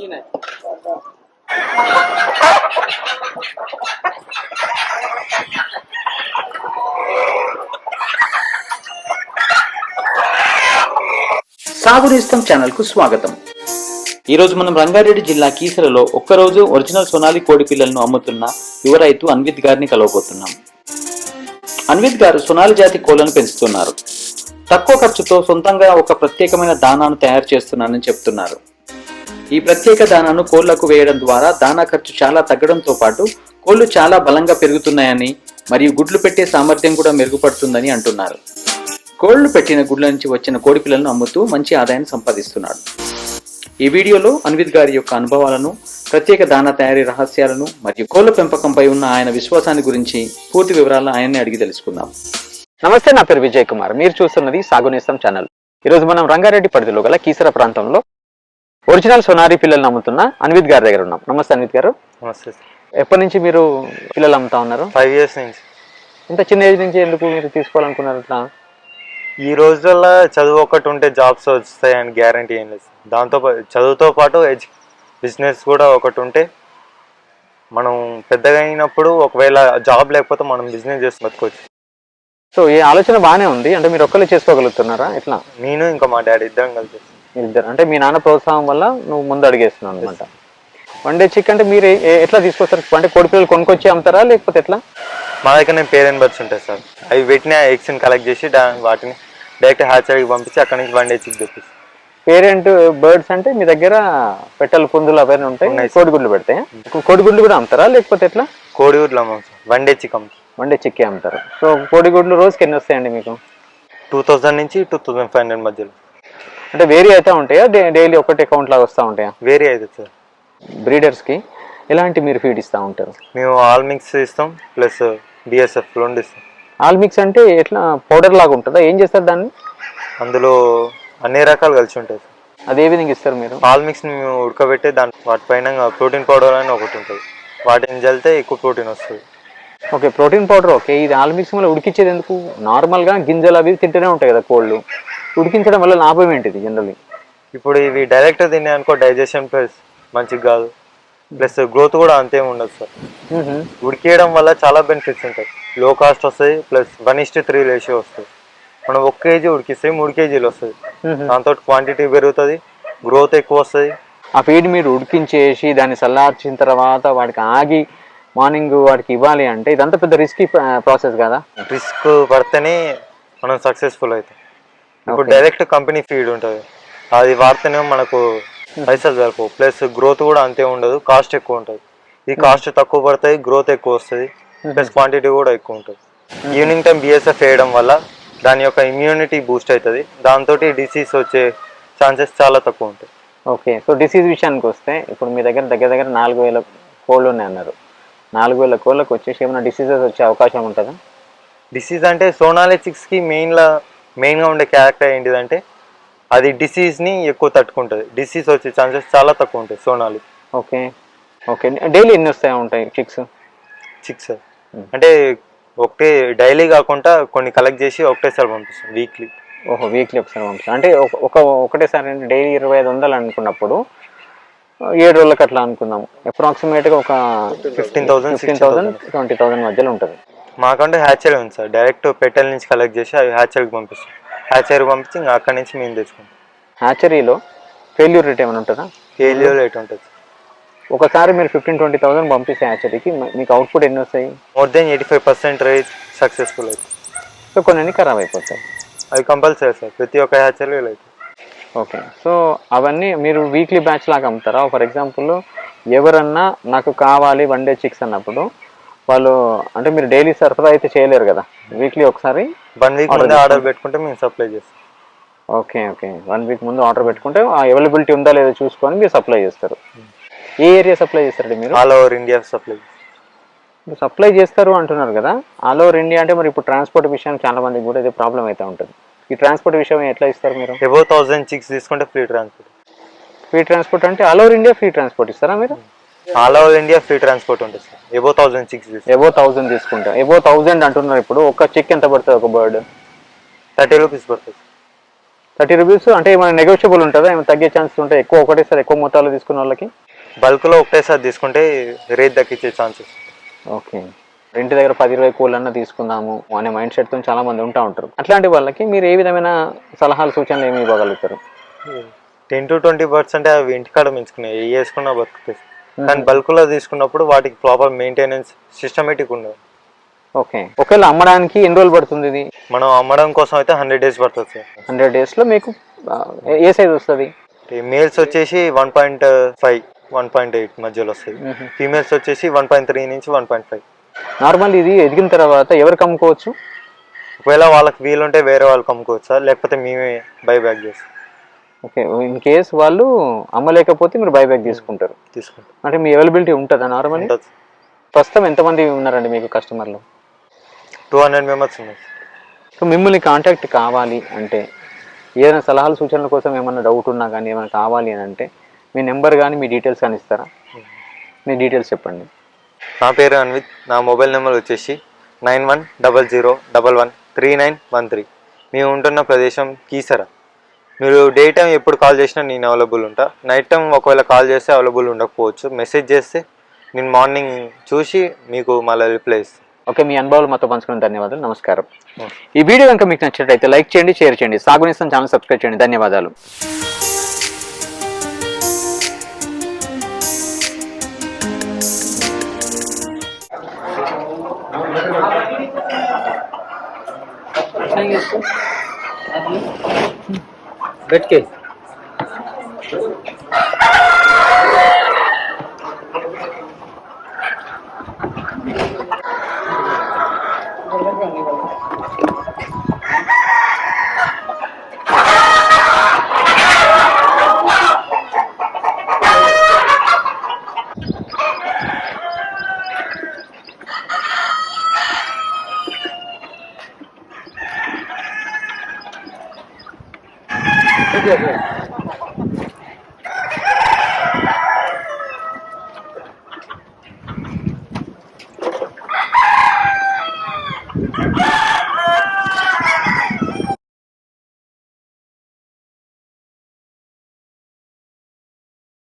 तीन है సాగు నేస్తం ఛానల్ కు స్వాగతం ఈ రోజు మనం రంగారెడ్డి జిల్లా కీసరలో ఒక్కరోజు ఒరిజినల్ సోనాలి కోడి పిల్లలను అమ్ముతున్న యువ రైతు అన్విత్ గారిని కలవబోతున్నాం అన్విత్ గారు సోనాలి జాతి కోళ్లను పెంచుతున్నారు తక్కువ ఖర్చుతో సొంతంగా ఒక ప్రత్యేకమైన దానాను తయారు చేస్తున్నానని చెప్తున్నారు ఈ ప్రత్యేక దానాను కోళ్ళకు వేయడం ద్వారా దానా ఖర్చు చాలా తగ్గడంతో పాటు కోళ్ళు చాలా బలంగా పెరుగుతున్నాయని మరియు గుడ్లు పెట్టే సామర్థ్యం కూడా మెరుగుపడుతుందని అంటున్నారు. కోళ్ళు పెట్టిన గుడ్ల నుంచి వచ్చిన కోడి పిల్లలను అమ్ముతూ మంచి ఆదాయం సంపాదిస్తున్నాడు. ఈ వీడియోలో అన్విత్ గారి యొక్క అనుభవాలను ప్రత్యేక దానా తయారీ రహస్యాలను మరియు కోళ్ళ పెంపకంపై ఉన్న ఆయన విశ్వాసాన్ని గురించి పూర్తి వివరాలను ఆయన్ని అడిగి తెలుసుకుందాం. నమస్తే నా పేరు విజయ్ కుమార్. మీరు చూస్తున్నది సాగునేస్తం ఛానల్. ఈరోజు మనం రంగారెడ్డి పరిధిలో గల కీసర ప్రాంతంలో ఒరిజినల్ సోనారి పిల్లలను అమ్ముతున్న అన్విత్ గారి దగ్గర ఉన్నాం. నమస్తే అన్విత్ గారు. నమస్తే సార్. ఎప్పటి నుంచి మీరు పిల్లలు అమ్ముతా ఉన్నారు? ఫైవ్ ఇయర్స్ నుంచి. ఇంత చిన్న ఏజ్ నుంచి ఎందుకు మీరు తీసుకోవాలనుకున్నారు ఇట్లా ఈ రోజుల్లో చదువు ఒకటి ఉంటే జాబ్స్ వస్తాయని గ్యారంటీ ఏం లేదు. దాంతో చదువుతో పాటు ఎడ్యు బిజినెస్ కూడా ఒకటి ఉంటే మనం పెద్దగా అయినప్పుడు ఒకవేళ జాబ్ లేకపోతే మనం బిజినెస్ చేసి బతుకోవచ్చు సో ఈ ఆలోచన బాగానే ఉంది. అంటే మీరు ఒక్కరు చేసుకోగలుగుతున్నారా? ఇట్లా నేను ఇంకా మా డాడీ ఇద్దరం కలిసి. ఇద్దరు. అంటే మీ నాన్న ప్రోత్సాహం వల్ల నువ్వు ముందు అడిగేస్తున్నావు అనమాట వన్ డే చిక్ అంటే మీరు ఎట్లా తీసుకొస్తారు? అంటే కోడి పిల్లలు కొనుక్కొచ్చి అమ్ముతారా లేకపోతే ఎట్లా? మా దగ్గర నేను పేరెంట్ బర్డ్స్ ఉంటాయి సార్. అవి పెట్టిన ఎగ్స్ని కలెక్ట్ చేసి వాటిని డైరెక్ట్ హ్యాచరీకి పంపించి అక్కడి నుంచి వన్ డే చిక్ తెప్పిస్తాం. పేరెంట్ బర్డ్స్ అంటే మీ దగ్గర పెట్టెలు పుందులు అవన్నీ ఉంటాయి. కోడిగుడ్లు పెడతాయి? కోడిగుడ్లు కూడా అమ్ముతారా లేకపోతే ఎట్లా? కోడిగుడ్లు అమ్మాం సార్. వన్ డే చిక్ అమ్ముతాం. వన్ డే చిక్కే అమ్ముతారు. సో కోడిగుడ్లు రోజుకి ఎన్ని వస్తాయండి మీకు? టూ థౌజండ్ నుంచి టూ థౌజండ్ ఫైవ్ హండ్రెడ్ మధ్యలో. అంటే వేరీ అయితే ఉంటాయా? డైలీ ఒకటి అకౌంట్ లాగా వస్తూ ఉంటాయా? వేరే అవుతుంది సార్. బ్రీడర్స్కి ఎలాంటి మీరు ఫీడ్ ఇస్తూ ఉంటారు? మేము ఆల్ మిక్స్ ఇస్తాం ప్లస్ బిఎస్ఎఫ్ రెండు ఇస్తాం. ఆల్ మిక్స్ అంటే ఎట్లా? పౌడర్ లాగా ఉంటుందా? ఏం చేస్తారు దాన్ని? అందులో అన్ని రకాలు కలిసి ఉంటాయి సార్. అదే విధంగా ఇస్తారు మీరు? ఆల్ మిక్స్ మేము ఉడకబెట్టి దాని వాటిపైన ప్రోటీన్ పౌడర్ అని ఒకటి ఉంటుంది. వాటిని చల్లితే ఎక్కువ ప్రోటీన్ వస్తుంది. Okay protein powder okay. ఇది ఆల్ మిక్స్ వల్ల ఉడికించేది ఎందుకు? నార్మల్గా గింజలు అవి తింటూనే ఉంటాయి కదా కోళ్ళు. ఉడికించడం వల్ల లాభం ఏంటిది జనరల్లీ ఇప్పుడు ఇవి డైరెక్ట్ తినే అనుకో డైజెషన్ ప్లస్ మంచిగా కాదు. ప్లస్ గ్రోత్ కూడా అంతేం ఉండదు సార్. ఉడికేయడం వల్ల చాలా బెనిఫిట్స్ ఉంటాయి. లో కాస్ట్ వస్తుంది plus one is to three ratio వస్తుంది మనం ఒక కేజీ ఉడికిస్తే మూడు కేజీలు వస్తుంది దాంతో క్వాంటిటీ పెరుగుతుంది గ్రోత్ ఎక్కువ వస్తుంది ఆ ఫీడ్ మీరు ఉడికించేసి దాన్ని చల్లార్చిన తర్వాత వాడికి ఆగి మార్నింగ్ వాడికి ఇవ్వాలి అంటే ఇదంతా పెద్ద రిస్కీ ప్రాసెస్ కదా? రిస్క్ పడితేనే మనం సక్సెస్ఫుల్ అవుతాం. ఇప్పుడు. డైరెక్ట్ కంపెనీ ఫీడ్ ఉంటుంది. అది వాడితేనే మనకు పైసలు సరిపోవు. ప్లస్ గ్రోత్ కూడా అంతే ఉండదు. కాస్ట్ ఎక్కువ ఉంటుంది. ఈ కాస్ట్ తక్కువ పడుతుంది గ్రోత్ ఎక్కువ వస్తుంది. ప్లస్ క్వాంటిటీ కూడా ఎక్కువ ఉంటుంది. ఈవినింగ్ టైం బిఎస్ఎఫ్ వేయడం వల్ల దాని యొక్క ఇమ్యూనిటీ బూస్ట్ అవుతుంది. దాంతో డిసీజ్ వచ్చే ఛాన్సెస్ చాలా తక్కువ ఉంటాయి. ఓకే సో డిసీజ్ విషయానికి వస్తే ఇప్పుడు మీ దగ్గర దగ్గర దగ్గర నాలుగు వేల కోళ్ళు ఉన్నాయి అన్నారు నాలుగు వేల కోళ్ళకి వచ్చేసి ఏమైనా డిసీజెస్ వచ్చే అవకాశం ఉంటుందా? డిసీజ్ అంటే సోనాలిచిక్స్కి మెయిన్లా మెయిన్గా ఉండే క్యారెక్టర్ ఏంటిదంటే అది డిసీజ్ని ఎక్కువ తట్టుకుంటుంది. డిసీజ్ వచ్చే ఛాన్సెస్ చాలా తక్కువ ఉంటాయి సోనాలి. ఓకే. ఓకే. డైలీ ఎన్ని వస్తాయి ఉంటాయి చిక్స్? చిక్స్ అంటే ఒకటే డైలీ కాకుండా కొన్ని కలెక్ట్ చేసి ఒకటేసారి పంపిస్తాం వీక్లీ. ఓహో వీక్లీ ఒకసారి పంపిస్తాం. అంటే ఒక ఒక ఒకటేసారి అంటే డైలీ ఇరవై ఐదు వందలు అనుకున్నప్పుడు ఏడు రోజులకు అట్లా అనుకుందాం. అప్రాక్సిమేట్గా ఒక 15,000, ఫిఫ్టీన్ థౌసండ్. ట్వంటీ థౌసండ్ మధ్యలో ఉంటుంది. మాకంటే హ్యాచరీ ఉంది సార్. డైరెక్ట్ పెట్టెల నుంచి కలెక్ట్ చేసి అవి హ్యాచరీకి పంపిస్తాం. హ్యాచరీ పంపించి ఇంకా అక్కడి నుంచి మేము తెచ్చుకుంటాం. హ్యాచరీలో ఫెయిల్యూర్ రేట్ ఏమైనా ఉంటుందా? ఫెయిల్యూర్ రేట్ ఉంటుంది ఒకసారి మీరు ఫిఫ్టీన్ ట్వంటీ థౌసండ్ పంపిస్తే హ్యాచరీకి మీకు అవుట్పుట్ ఎన్ని వస్తాయి? More than eighty five percent rate successful అవుతుంది సో కొన్ని ఖరాబ్ అయిపోతాయి. అవి కంపల్సరీ సార్. ప్రతి ఒక్క హ్యాచరీ అవుతుంది ఓకే. సో అవన్నీ మీరు వీక్లీ బ్యాచ్ లాగా అమ్ముతారా? ఫర్ ఎగ్జాంపుల్ ఎవరన్నా నాకు కావాలి వన్ డే చిక్స్ అన్నప్పుడు వాళ్ళు అంటే మీరు డైలీ సరఫరా అయితే చేయలేరు కదా? వీక్లీ ఒకసారి వన్ వీక్ ముందే ఆర్డర్ పెట్టుకుంటే మేము సప్లై చేస్తాం. Okay okay. వన్ వీక్ ముందు ఆర్డర్ పెట్టుకుంటే అవైలబిలిటీ ఉందా లేదో చూసుకొని మీరు సప్లై చేస్తారు. ఏ ఏరియా సప్లై చేస్తారండి మీరు? All over India supply supply చేస్తారు అంటున్నారు కదా? ఆల్ ఓవర్ ఇండియా అంటే మరి ఇప్పుడు ట్రాన్స్పోర్ట్ విషయం చాలా మందికి కూడా ఇదే ప్రాబ్లం అయితే ఉంటుంది. ఈ ట్రాన్స్పోర్ట్ విషయం ఎట్లా ఇస్తారు మీరు? ఎబో థౌసండ్ చిక్స్ తీసుకుంటే ఫ్రీ ట్రాన్స్పోర్ట్ ఫ్రీ ట్రాన్స్పోర్ట్ అంటే all over India free transport ఇస్తారా మీరు? All over India free transport ఉంటుంది sir above thousand six above thousand తీసుకుంటాం. ఎబో థౌజండ్ అంటున్నారు ఇప్పుడు. ఒక చెక్ ఎంత పడుతుంది ఒక బర్డ్ థర్టీ రూపీస్ పడుతుంది థర్టీ రూపీస్ అంటే ఏమైనా నెగోషియబుల్ ఉంటుందా? ఏమైనా తగ్గే ఛాన్స్ ఉంటాయి ఎక్కువ ఒకటేసారి ఎక్కువ మొత్తాలు తీసుకున్న వాళ్ళకి? బల్క్లో ఒకటేసారి తీసుకుంటే రేట్ దక్కించే ఛాన్సెస్ ఓకే. ఇంటి దగ్గర పది ఇరవై కోళ్ళన్నా తీసుకుందాము అనే మైండ్ సెట్తో చాలా మంది ఉంటా ఉంటారు. అట్లాంటి వాళ్ళకి మీరు ఏ విధమైన సలహాలు సూచనలు ఏమి ఇవ్వగలుగుతారు? టెన్ టు ట్వంటీ పర్సెంట్ అవి ఇంటికాడ పెంచుకున్నాయి ఏ వేసుకున్నా బతుకుతాయి కానీ బల్క్లో తీసుకున్నప్పుడు వాటికి ప్రాపర్ మెయింటెనెన్స్ సిస్టమేటిక్ ఉండదు ఓకే. ఒకవేళ అమ్మడానికి ఎన్ని రోజులు పడుతుంది ఇది? మనం అమ్మడం కోసం అయితే హండ్రెడ్ డేస్ పడుతుంది సార్. హండ్రెడ్ డేస్లో మీకు ఆ, ఏ- సైజ్ వస్తుంది? మేల్స్ వచ్చేసి one point five one point eight మధ్యలో వస్తుంది. ఫీమేల్స్ వచ్చేసి వన్ పాయింట్ త్రీ నుంచి వన్ పాయింట్ ఫైవ్ నార్మల్ ఇది ఎదిగిన తర్వాత ఎవరికి అమ్ముకోవచ్చు ఒకవేళ వాళ్ళకి వీలుంటే వేరే వాళ్ళకి అమ్ముకోవచ్చా లేకపోతే మేమే బై బ్యాక్ చేసి ఓకే ఇన్ కేస్ వాళ్ళు అమ్మలేకపోతే మీరు బైబ్యాక్ తీసుకుంటారు. తీసుకుంటాం అంటే మీ అవైలబిలిటీ ఉంటుందా నార్మల్? ప్రస్తుతం ఎంతమంది ఉన్నారండి మీకు కస్టమర్లు టూ హండ్రెడ్ మెంబర్స్ ఉన్నాయి. సో మిమ్మల్ని కాంటాక్ట్ కావాలి అంటే ఏదైనా సలహాలు సూచనల కోసం ఏమైనా డౌట్ ఉన్నా కానీ ఏమైనా కావాలి అని అంటే మీ నెంబర్ కానీ మీ డీటెయిల్స్ కానీ ఇస్తారా? మీ డీటెయిల్స్ చెప్పండి. నా పేరు అన్విత్ నా మొబైల్ నెంబర్ వచ్చేసి nine one double zero double one three nine one three. మేము ఉంటున్న ప్రదేశం కీసర. మీరు డే టైం ఎప్పుడు కాల్ చేసినా నేను అవైలబుల్ ఉంటా. నైట్ టైం ఒకవేళ కాల్ చేస్తే అవైలబుల్ ఉండకపోవచ్చు. మెసేజ్ చేస్తే నేను మార్నింగ్ చూసి మీకు మళ్ళీ రిప్లై ఇస్తాను. ఓకే మీ అనుభవాలు మాతో పంచుకున్న ధన్యవాదాలు. నమస్కారం. ఈ వీడియో కనుక మీకు నచ్చినట్లయితే లైక్ చేయండి షేర్ చేయండి. సాగునిస్తాం ఛానల్ సబ్స్క్రైబ్ చేయండి. ధన్యవాదాలు. Thank you. ఓకే